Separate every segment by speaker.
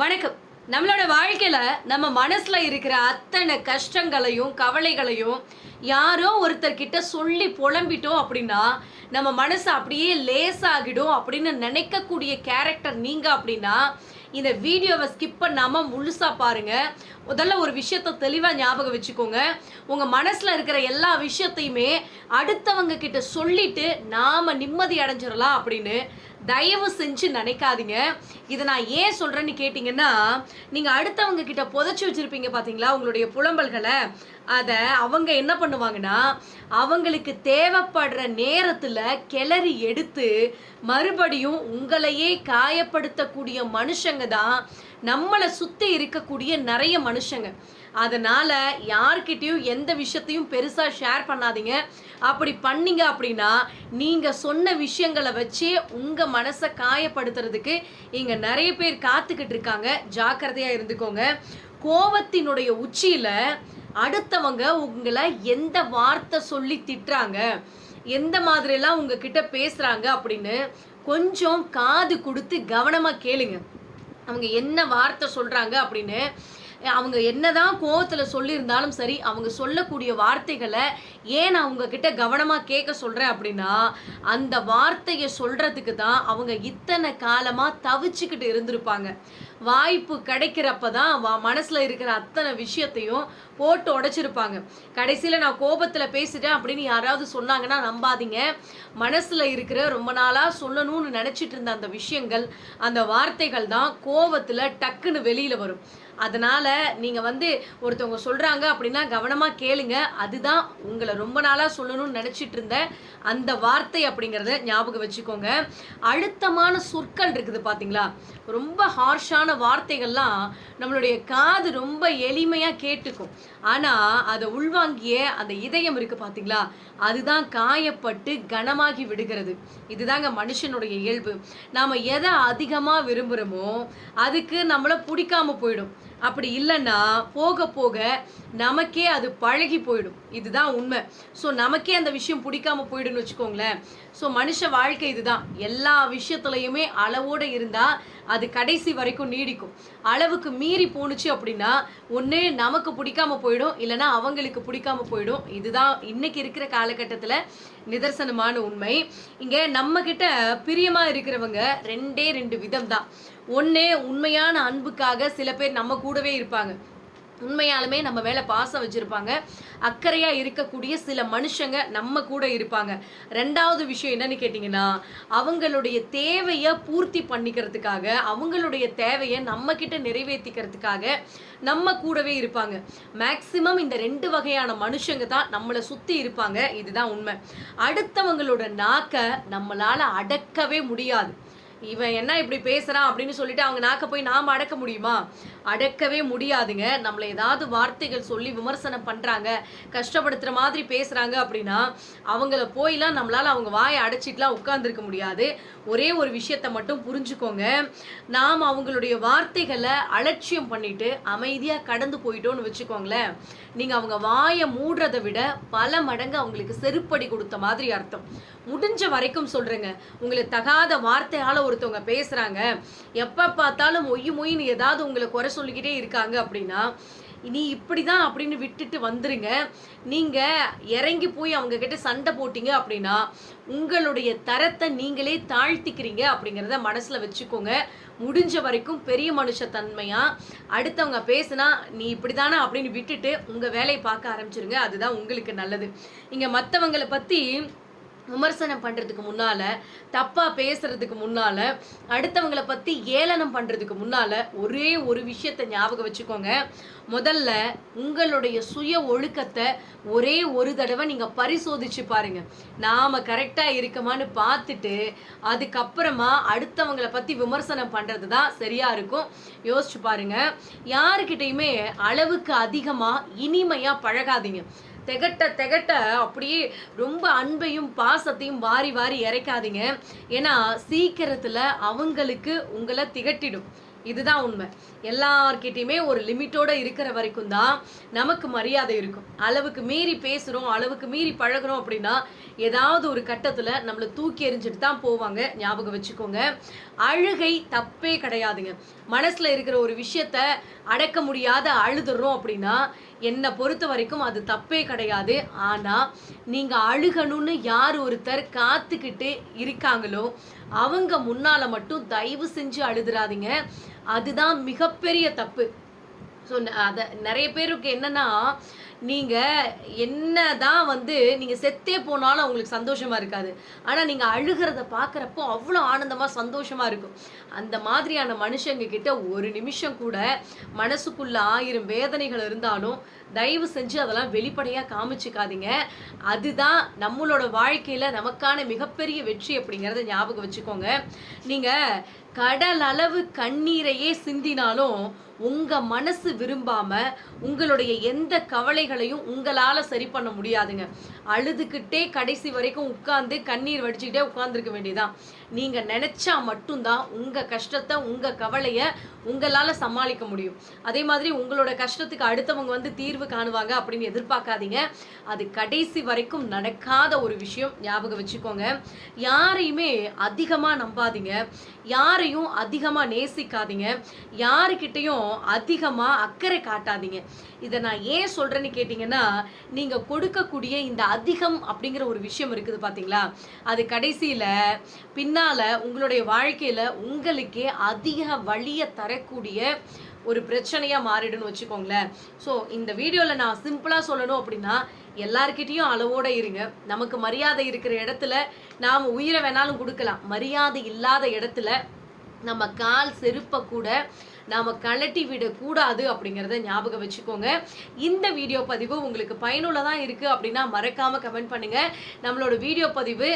Speaker 1: வணக்கம். நம்மளோட வாழ்க்கையில நம்ம மனசுல இருக்கிற அத்தனை கஷ்டங்களையும் கவலைகளையும் யாரோ ஒருத்தர் கிட்ட சொல்லி புலம்பிட்டோம் அப்படின்னா நம்ம மனசு அப்படியே லேசாகிடும் அப்படின்னு நினைக்கக்கூடிய கேரக்டர் நீங்க அப்படின்னா இந்த வீடியோவை ஸ்கிப் பண்ணாம முழுசா பாருங்க. முதல்ல ஒரு விஷயத்த தெளிவா ஞாபகம் வச்சுக்கோங்க. உங்க மனசுல இருக்கிற எல்லா விஷயத்தையுமே அடுத்தவங்க கிட்ட சொல்லிட்டு நாம நிம்மதி அடைஞ்சிடலாம் அப்படின்னு தயவு செஞ்சு நினைக்காதீங்க. இதை நான் ஏன் சொல்கிறேன்னு கேட்டிங்கன்னா நீங்கள் அடுத்தவங்க கிட்ட புதைச்சி வச்சுருப்பீங்க பார்த்தீங்களா உங்களுடைய புலம்பல்களை. அதை அவங்க என்ன பண்ணுவாங்கன்னா அவங்களுக்கு தேவைப்படுற நேரத்தில் கிளறி எடுத்து மறுபடியும் உங்களையே காயப்படுத்தக்கூடிய மனுஷங்க தான் நம்மளை சுற்றி இருக்கக்கூடிய நிறைய மனுஷங்க. அதனால் யார்கிட்டயும் எந்த விஷயத்தையும் பெருசாக ஷேர் பண்ணாதீங்க. அப்படி பண்ணீங்க அப்படின்னா நீங்கள் சொன்ன விஷயங்களை வச்சே உங்க மனசை காயப்படுத்துறதுக்கு இங்க நிறைய பேர் காத்துக்கிட்டு இருக்காங்க. ஜாக்கிரதையா இருந்துக்கோங்க. கோவத்தினுடைய உச்சியில அடுத்தவங்க உங்களை எந்த வார்த்தை சொல்லி திட்டுறாங்க? எந்த மாதிரிலாம் உங்ககிட்ட பேசுறாங்க அப்படின்னு கொஞ்சம் காது கொடுத்து கவனமா கேளுங்க. அவங்க என்ன வார்த்தை சொல்றாங்க அப்படின்னு அவங்க என்னதான் கோவத்துல சொல்லியிருந்தாலும் சரி அவங்க சொல்லக்கூடிய வார்த்தைகளை ஏன் நான் உங்ககிட்ட கவனமா கேட்க சொல்றேன் அப்படின்னா அந்த வார்த்தையை சொல்றதுக்கு தான் அவங்க இத்தனை காலமா தவிச்சுக்கிட்டு இருந்திருப்பாங்க. வாய்ப்பு கிடைக்கிறப்ப தான் வா- மனசுல இருக்கிற அத்தனை விஷயத்தையும் போட்டு உடைச்சிருப்பாங்க. கடைசியில நான் கோபத்துல பேசிட்டேன் அப்படின்னு யாராவது சொன்னாங்கன்னா நம்பாதீங்க. மனசுல இருக்கிற ரொம்ப நாளா சொல்லணும்னு நினைச்சிட்டு இருந்த அந்த விஷயங்கள் அந்த வார்த்தைகள் தான் கோவத்துல டக்குன்னு வெளியில வரும். அதனால் நீங்கள் வந்து ஒருத்தவங்க சொல்கிறாங்க அப்படின்னா கவனமாக கேளுங்க. அதுதான் உங்களை ரொம்ப நாளாக சொல்லணும்னு நினச்சிட்டு இருந்த அந்த வார்த்தை அப்படிங்கிறத ஞாபகம் வச்சுக்கோங்க. அழுத்தமான சொற்கள் இருக்குது பார்த்தீங்களா ரொம்ப ஹார்ஷான வார்த்தைகள்லாம் நம்மளுடைய காது ரொம்ப எளிமையாக கேட்டுக்கும். ஆனால் அதை உள்வாங்கிய அந்த இதயம் இருக்குது பார்த்தீங்களா அதுதான் காயப்பட்டு கனமாகி விடுகிறது. இதுதாங்க மனுஷனுடைய இயல்பு. நாம் எதை அதிகமாக விரும்புகிறோமோ அதுக்கு நம்மளை பிடிக்காம போயிடும். அப்படி இல்லைன்னா போக போக நமக்கே அது பழகி போயிடும். இதுதான் உண்மை. ஸோ நமக்கே அந்த விஷயம் பிடிக்காம போயிடும்னு வச்சுக்கோங்களேன். ஸோ மனுஷ வாழ்க்கை இதுதான். எல்லா விஷயத்துலையுமே அளவோட இருந்தா அது கடைசி வரைக்கும் நீடிக்கும். அளவுக்கு மீறி போணுச்சு அப்படின்னா ஒன்று நமக்கு பிடிக்காம போயிடும் இல்லைன்னா அவங்களுக்கு பிடிக்காம போயிடும். இதுதான் இன்னைக்கு இருக்கிற காலகட்டத்தில் நிதர்சனமான உண்மை. இங்கே நம்மக்கிட்ட பிரியமாக இருக்கிறவங்க ரெண்டே ரெண்டு விதம் தான் ஒன்றே உண்மையான அன்புக்காக சில பேர் நம்ம கூடவே இருப்பாங்க. உண்மையாலுமே நம்ம மேலே பாசம் வச்சுருப்பாங்க. அக்கறையாக இருக்கக்கூடிய சில மனுஷங்க நம்ம கூட இருப்பாங்க. ரெண்டாவது விஷயம் என்னன்னு கேட்டிங்கன்னா அவங்களுடைய தேவையை பூர்த்தி பண்ணிக்கிறதுக்காக அவங்களுடைய தேவையை நம்மக்கிட்ட நிறைவேற்றிக்கிறதுக்காக நம்ம கூடவே இருப்பாங்க. மேக்சிமம் இந்த ரெண்டு வகையான மனுஷங்க தான் நம்மளை சுற்றி இருப்பாங்க. இதுதான் உண்மை. அடுத்தவங்களோட நாக்கை நம்மளால அடக்கவே முடியாது. இவன் என்ன இப்படி பேசுறான் அப்படின்னு சொல்லிட்டு அவங்க நாக்க போய் நாம அடக்க முடியுமா? அடக்கவே முடியாதுங்க. நம்மளை ஏதாவது வார்த்தைகள் சொல்லி விமர்சனம் பண்றாங்க கஷ்டப்படுத்துற மாதிரி பேசுறாங்க அப்படின்னா அவங்கள போய்லாம் நம்மளால அவங்க வாயை அடைச்சிட்டுலாம் உட்கார்ந்துருக்க முடியாது. ஒரே ஒரு விஷயத்தை மட்டும் புரிஞ்சுக்கோங்க. நாம் அவங்களுடைய வார்த்தைகளை அலட்சியம் பண்ணிட்டு அமைதியாக கடந்து போயிட்டோம்னு வச்சுக்கோங்களேன். நீங்கள் அவங்க வாயை மூடுறதை விட பல மடங்கு அவங்களுக்கு செருப்படி கொடுத்த மாதிரி அர்த்தம். முடிஞ்ச வரைக்கும் சொல்கிறேங்க உங்களை தகாத வார்த்தையால ஒருத்தவங்க பேசுறாங்க. எப்ப பார்த்தாலும் மொய் மொயின்னு ஏதாவது உங்களை குறை சொல்லிக்கிட்டே இருக்காங்க அப்படின்னா நீ இப்படிதான் அப்படின்னு விட்டுட்டு வந்துருங்க. நீங்க இறங்கி போய் அவங்க கிட்ட சண்டை போட்டீங்க அப்படின்னா உங்களுடைய தரத்தை நீங்களே தாழ்த்திக்கிறீங்க அப்படிங்கிறத மனசில் வச்சுக்கோங்க. முடிஞ்ச வரைக்கும் பெரிய மனுஷ தன்மையாக அடுத்தவங்க பேசுனா நீ இப்படி தானே அப்படின்னு விட்டுட்டு உங்கள் வேலையை பார்க்க ஆரம்பிச்சிருங்க. அதுதான் உங்களுக்கு நல்லது. இங்கே மற்றவங்களை பற்றி விமர்சனம் பண்ணுறதுக்கு முன்னால் தப்பாக பேசுறதுக்கு முன்னால் அடுத்தவங்களை பற்றி ஏளனம் பண்ணுறதுக்கு முன்னால் ஒரே ஒரு விஷயத்த ஞாபகம் வச்சுக்கோங்க. முதல்ல உங்களுடைய சுய ஒழுக்கத்தை ஒரே ஒரு தடவை நீங்கள் பரிசோதிச்சு பாருங்க. நாம் கரெக்டாக இருக்கமான்னு பார்த்துட்டு அதுக்கப்புறமா அடுத்தவங்களை பற்றி விமர்சனம் பண்ணுறது தான் சரியாக இருக்கும். யோசிச்சு பாருங்க. யாருக்கிட்டையுமே அளவுக்கு அதிகமாக இனிமையாக பழகாதீங்க. திகட்ட திகட்ட அப்படியே ரொம்ப அன்பையும் பாசத்தையும் வாரி வாரி இறைக்காதீங்க. ஏன்னா சீக்கிரத்துல அவங்களுக்கு உங்களை திகட்டிடும். இதுதான் உண்மை. எல்லார்கிட்டையுமே ஒரு லிமிட்டோட இருக்கிற வரைக்கும் தான் நமக்கு மரியாதை இருக்கும். அளவுக்கு மீறி பேசுகிறோம் அளவுக்கு மீறி பழகுறோம் அப்படின்னா ஏதாவது ஒரு கட்டத்தில் நம்மளை தூக்கி எறிஞ்சிட்டு தான் போவாங்க. ஞாபகம் வச்சுக்கோங்க. அழுகை தப்பே கிடையாதுங்க. மனசில் இருக்கிற ஒரு விஷயத்த அடக்க முடியாத அழுதுறோம் அப்படின்னா என்னை பொறுத்த வரைக்கும் அது தப்பே கிடையாது. ஆனால் நீங்கள் அழுகணும்னு யார் ஒருத்தர் காத்துக்கிட்டு இருக்காங்களோ அவங்க முன்னால் மட்டும் தயவு செஞ்சு அழுதுறாதீங்க. அதுதான் மிகப்பெரிய தப்பு. ஸோ அதை நிறைய பேருக்கு என்னன்னா என்ன தான் வந்து நீங்கள் செத்தே போனாலும் அவங்களுக்கு சந்தோஷமாக இருக்காது. ஆனால் நீங்கள் அழுகிறத பார்க்குறப்போ அவ்வளோ ஆனந்தமாக சந்தோஷமாக இருக்கும். அந்த மாதிரியான மனுஷங்க கிட்ட ஒரு நிமிஷம் கூட மனசுக்குள்ள ஆயிரம் வேதனைகள் இருந்தாலும் தயவு செஞ்சு அதெல்லாம் வெளிப்படையாக காமிச்சிக்காதீங்க. அதுதான் நம்மளோட வாழ்க்கையில் நமக்கான மிகப்பெரிய வெற்றி அப்படிங்கிறத ஞாபகம் வச்சுக்கோங்க. நீங்கள் கடல் அளவு கண்ணீரையே சிந்தினாலும் உங்கள் மனசு விரும்பாம உங்களுடைய எந்த கவலைகளையும் உங்களால் சரி பண்ண முடியாதுங்க. அழுதுகிட்டே கடைசி வரைக்கும் உட்காந்து கண்ணீர் வடிச்சுக்கிட்டே உட்காந்துருக்க வேண்டியதான் நீங்கள் நினச்சா மட்டும்தான் உங்கள் கஷ்டத்தை உங்கள் கவலையை உங்களால் சமாளிக்க முடியும். அதே மாதிரி உங்களோட கஷ்டத்துக்கு அடுத்தவங்க வந்து தீர்வு காணுவாங்க அப்படின்னு எதிர்பார்க்காதீங்க. அது கடைசி வரைக்கும் நடக்காத ஒரு விஷயம். ஞாபகம் வச்சுக்கோங்க. யாரையுமே அதிகமாக நம்பாதீங்க. யாரையும் அதிகமாக நேசிக்காதீங்க. யாருக்கிட்டையும் அதிகமாக அக்கறை காட்டாதீங்க. இதை நான் ஏன் சொல்கிறேன்னு கேட்டிங்கன்னா நீங்கள் கொடுக்கக்கூடிய இந்த அதிகம் அப்படிங்கிற ஒரு விஷயம் இருக்குது பார்த்தீங்களா அது கடைசியில் பின்னால் உங்களுடைய வாழ்க்கையில் உங்களுக்கே அதிக வழியை தரக்கூடிய ஒரு பிரச்சனையாக மாறிடுன்னு வச்சுக்கோங்களேன். ஸோ இந்த வீடியோவில் நான் சிம்பிளாக சொல்லணும் அப்படின்னா எல்லார்கிட்டேயும் அளவோடு இருங்க. நமக்கு மரியாதை இருக்கிற இடத்துல நாம் உயிரை வேணாலும் கொடுக்கலாம். மரியாதை இல்லாத இடத்துல நம்ம கால் செருப்பை கூட நாம் கழட்டி விடக்கூடாது அப்படிங்கிறத ஞாபகம் வச்சுக்கோங்க. இந்த வீடியோ பதிவு உங்களுக்கு பயனுள்ளதாக இருக்குது அப்படின்னா மறக்காமல் கமெண்ட் பண்ணுங்கள் நம்மளோட வீடியோ பதிவு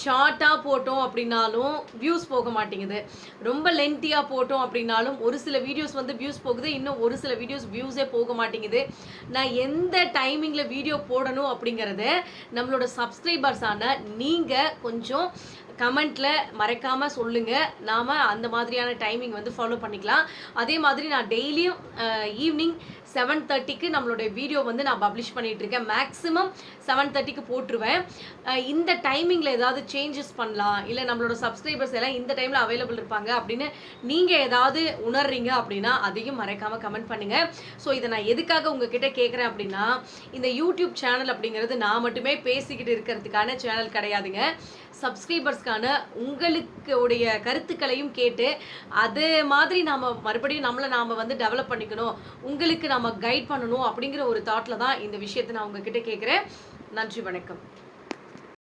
Speaker 1: ஷார்ட்டாக போட்டோம் அப்படின்னாலும் வியூஸ் போக மாட்டேங்குது. ரொம்ப லென்த்தியாக போட்டோம் அப்படின்னாலும் ஒரு சில வீடியோஸ் வந்து வியூஸ் போகுது. இன்னும் ஒரு சில வீடியோஸ் வியூஸே போக மாட்டேங்குது. நான் எந்த டைமிங்கில் வீடியோ போடணும் அப்படிங்கிறத நம்மளோட சப்ஸ்கிரைபர்ஸான நீங்கள் கொஞ்சம் கமெண்ட்ல மறக்காமல் சொல்லுங்க. நாம அந்த மாதிரியான டைமிங் வந்து ஃபாலோ பண்ணிக்கலாம். அதே மாதிரி நான் டெய்லியும் ஈவினிங் செவன் தேர்ட்டிக்கு நம்மளுடைய வீடியோ வந்து நான் பப்ளிஷ் பண்ணிட்டு இருக்கேன். மேக்ஸிமம் செவன் தேர்ட்டிக்கு போட்டுருவேன். இந்த டைமிங்கில் ஏதாவது சேஞ்சஸ் பண்ணலாம்? இல்லை நம்மளோட சப்ஸ்கிரைபர்ஸ் எல்லாம் இந்த டைமில் அவைலபிள் இருப்பாங்க அப்படின்னு நீங்கள் ஏதாவது உணர்றீங்க அப்படின்னா அதையும் மறைக்காமல் கமெண்ட் பண்ணுங்கள் ஸோ இதை நான் எதுக்காக உங்ககிட்ட கேட்குறேன் அப்படின்னா இந்த யூடியூப் சேனல் அப்படிங்கிறது நான் மட்டுமே பேசிக்கிட்டு இருக்கிறதுக்கான சேனல் கிடையாதுங்க. சப்ஸ்கிரைபர்ஸ்க்கான உங்களுக்கு உடைய கருத்துக்களையும் கேட்டு அது மாதிரி நாம் மறுபடியும் நம்மளை நாம் வந்து டெவலப் பண்ணிக்கணும் உங்களுக்கு நம்ம கைட் பண்ணணும் அப்படிங்கிற ஒரு தாட்டில் தான் இந்த விஷயத்தை நான் உங்ககிட்ட கேட்குறேன் நன்றி வணக்கம்.